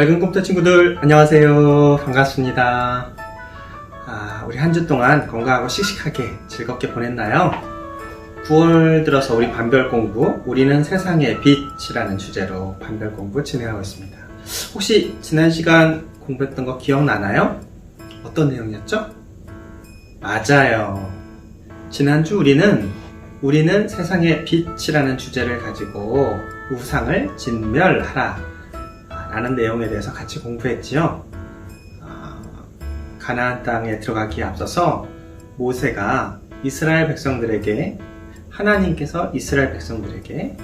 밝은 컴퓨터 친구들 안녕하세요 반갑습니다 아, 우리 한 주 동안 건강하고 씩씩하게 즐겁게 보냈나요? 9월 들어서 우리 반별 공부 우리는 세상의 빛이라는 주제로 반별 공부 진행하고 있습니다 혹시 지난 시간 공부했던 거 기억나나요? 어떤 내용이었죠? 맞아요 지난주 우리는 우리는 세상의 빛이라는 주제를 가지고 우상을 진멸하라 라는 내용에 대해서 같이 공부했지요. 아, 가나안 땅에 들어가기에 앞서서 모세가 이스라엘 백성들에게 하나님께서 이스라엘 백성들에게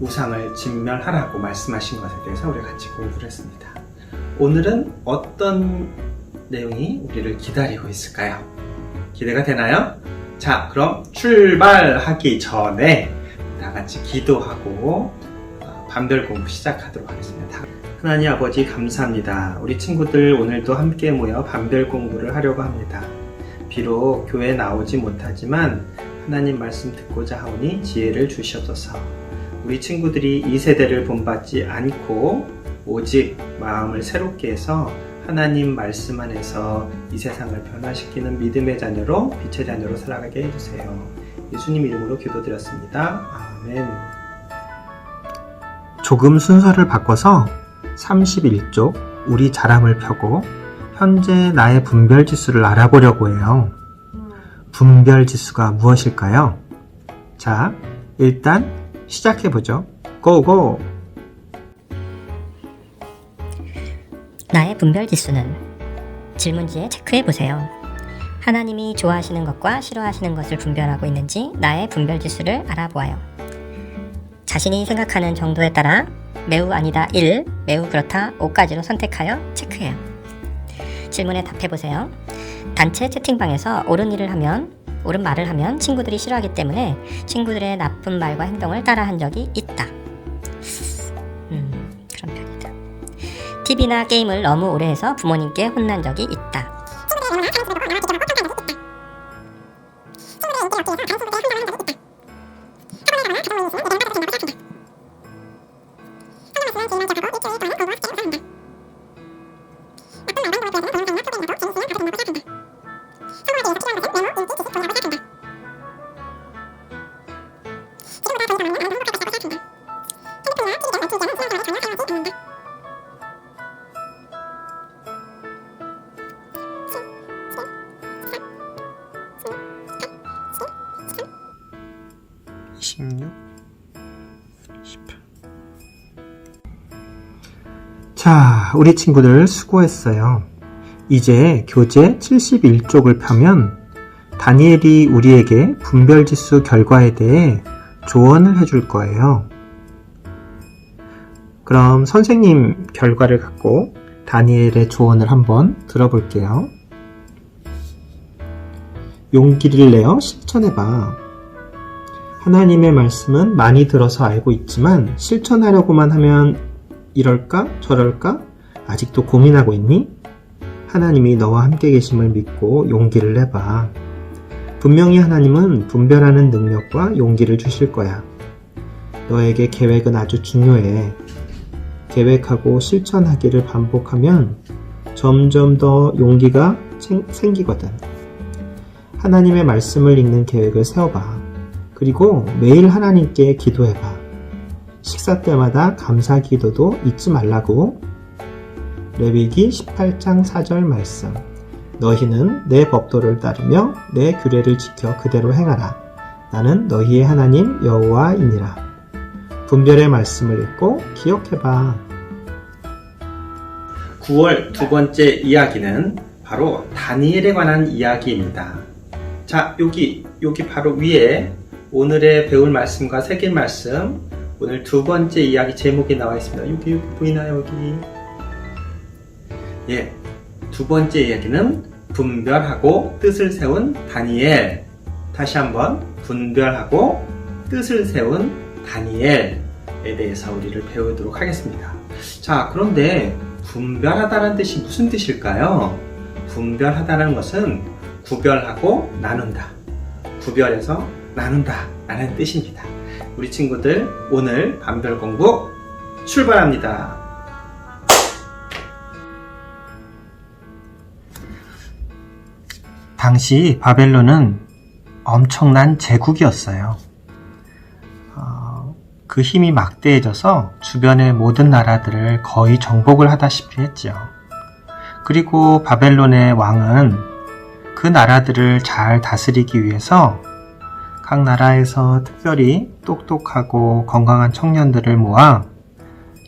우상을 진멸하라고 말씀하신 것에 대해서 우리가 같이 공부를 했습니다. 오늘은 어떤 내용이 우리를 기다리고 있을까요? 기대가 되나요? 자, 그럼 출발하기 전에 다 같이 기도하고 어, 반별 공부 시작하도록 하겠습니다. 하나님 아버지 감사합니다. 우리 친구들 오늘도 함께 모여 반별 공부를 하려고 합니다. 비록 교회에 나오지 못하지만 하나님 말씀 듣고자 하오니 지혜를 주시옵소서. 우리 친구들이 이 세대를 본받지 않고 오직 마음을 새롭게 해서 하나님 말씀 안에서 이 세상을 변화시키는 믿음의 자녀로 빛의 자녀로 살아가게 해주세요. 예수님 이름으로 기도드렸습니다. 아멘. 조금 순서를 바꿔서 31쪽 우리 자랑을 펴고 현재 나의 분별 지수를 알아보려고 해요. 분별 지수가 무엇일까요? 자, 일단 시작해보죠. 고고! 나의 분별 지수는 질문지에 체크해 보세요. 하나님이 좋아하시는 것과 싫어하시는 것을 분별하고 있는지 나의 분별 지수를 알아보아요. 자신이 생각하는 정도에 따라 매우 아니다 1, 매우 그렇다 5까지로 선택하여 체크해요. 질문에 답해 보세요. 단체 채팅방에서 옳은 일을 하면 옳은 말을 하면 친구들이 싫어하기 때문에 친구들의 나쁜 말과 행동을 따라한 적이 있다. 음, 그런 편이다. TV나 게임을 너무 오래 해서 부모님께 혼난 적이 있다. 십육, 십팔. 자, 우리 친구들 수고했어요. 이제 교재 71쪽을 펴면 다니엘이 우리에게 분별지수 결과에 대해 조언을 해줄 거예요. 그럼 선생님 결과를 갖고 다니엘의 조언을 한번 들어볼게요. 용기를 내어 실천해봐. 하나님의 말씀은 많이 들어서 알고 있지만 실천하려고만 하면 이럴까 저럴까 아직도 고민하고 있니? 하나님이 너와 함께 계심을 믿고 용기를 내봐. 분명히 하나님은 분별하는 능력과 용기를 주실 거야. 너에게 계획은 아주 중요해. 계획하고 실천하기를 반복하면 점점 더 용기가 생- 생기거든. 하나님의 말씀을 읽는 계획을 세워봐. 그리고 매일 하나님께 기도해봐. 식사 때마다 감사 기도도 잊지 말라고. 레위기 18장 4절 말씀. 너희는 내 법도를 따르며 내 규례를 지켜 그대로 행하라. 나는 너희의 하나님 여호와이니라. 분별의 말씀을 읽고 기억해봐. 9월 두 번째 이야기는 바로 다니엘에 관한 이야기입니다. 자, 여기, 여기 바로 위에 오늘의 배울 말씀과 새길 말씀, 오늘 두 번째 이야기 제목이 나와 있습니다. 여기, 여기 보이나요, 여기? 예. 두 번째 이야기는 분별하고 뜻을 세운 다니엘. 다시 한번 분별하고 뜻을 세운 다니엘에 대해서 우리를 배우도록 하겠습니다. 자, 그런데 분별하다는 뜻이 무슨 뜻일까요? 분별하다는 것은 구별하고 나눈다. 구별해서 나눈다 라는 뜻입니다. 우리 친구들 오늘 반별 공부 출발합니다. 당시 바벨론은 엄청난 제국이었어요. 어, 그 힘이 막대해져서 주변의 모든 나라들을 거의 정복을 하다시피 했지요. 그리고 바벨론의 왕은 그 나라들을 잘 다스리기 위해서 각 나라에서 특별히 똑똑하고 건강한 청년들을 모아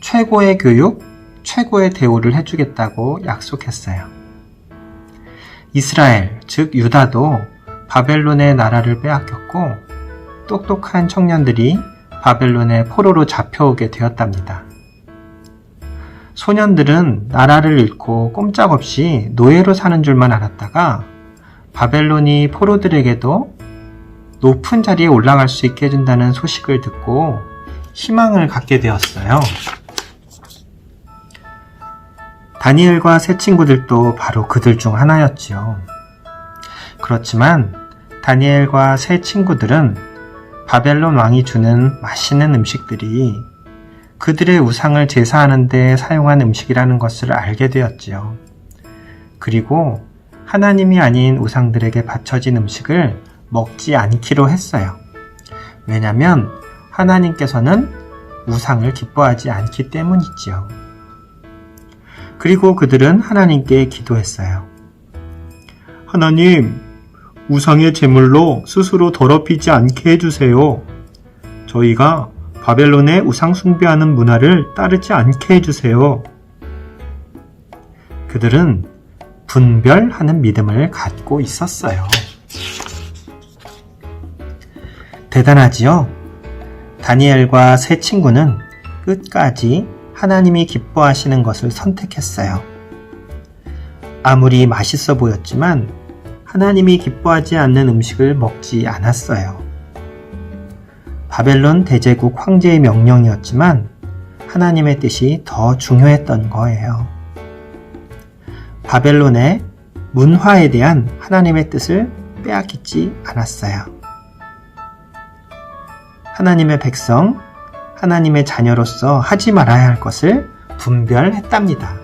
최고의 교육, 최고의 대우를 해주겠다고 약속했어요. 이스라엘, 즉 유다도 바벨론의 나라를 빼앗겼고 똑똑한 청년들이 바벨론의 포로로 잡혀오게 되었답니다. 소년들은 나라를 잃고 꼼짝없이 노예로 사는 줄만 알았다가 바벨론이 포로들에게도 높은 자리에 올라갈 수 있게 해준다는 소식을 듣고 희망을 갖게 되었어요. 다니엘과 세 친구들도 바로 그들 중 하나였지요. 그렇지만 다니엘과 세 친구들은 바벨론 왕이 주는 맛있는 음식들이 그들의 우상을 제사하는데 사용한 음식이라는 것을 알게 되었지요. 그리고 하나님이 아닌 우상들에게 바쳐진 음식을 먹지 않기로 했어요. 왜냐면 하나님께서는 우상을 기뻐하지 않기 때문이지요. 그리고 그들은 하나님께 기도했어요. 하나님, 우상의 제물로 스스로 더럽히지 않게 해주세요. 저희가 바벨론의 우상 숭배하는 문화를 따르지 않게 해주세요. 그들은 분별하는 믿음을 갖고 있었어요. 대단하지요? 다니엘과 세 친구는 끝까지 하나님이 기뻐하시는 것을 선택했어요. 아무리 맛있어 보였지만 하나님이 기뻐하지 않는 음식을 먹지 않았어요. 바벨론 대제국 황제의 명령이었지만 하나님의 뜻이 더 중요했던 거예요. 바벨론의 문화에 대한 하나님의 뜻을 빼앗기지 않았어요. 하나님의 백성, 하나님의 자녀로서 하지 말아야 할 것을 분별했답니다.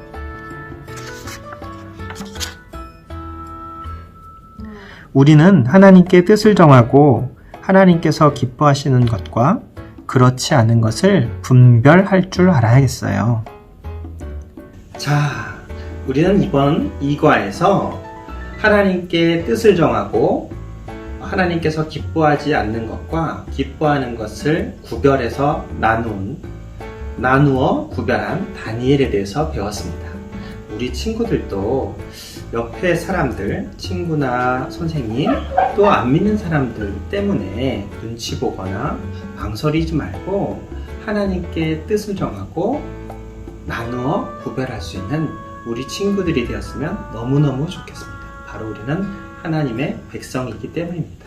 우리는 하나님께 뜻을 정하고 하나님께서 기뻐하시는 것과 그렇지 않은 것을 분별할 줄 알아야겠어요. 자, 우리는 이번 2과에서 하나님께 뜻을 정하고 하나님께서 기뻐하지 않는 것과 기뻐하는 것을 구별해서 나눈 나누어 구별한 다니엘에 대해서 배웠습니다. 우리 친구들도 옆에 사람들, 친구나 선생님, 또 안 믿는 사람들 때문에 눈치 보거나 망설이지 말고 하나님께 뜻을 정하고 나누어 구별할 수 있는 우리 친구들이 되었으면 너무너무 좋겠습니다. 바로 우리는 하나님의 백성이기 때문입니다.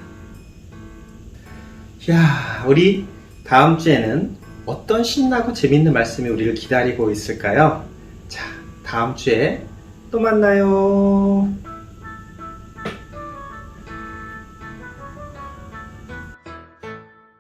야, 우리 다음 주에는 어떤 신나고 재밌는 말씀이 우리를 기다리고 있을까요? 자, 다음 주에 또 만나요.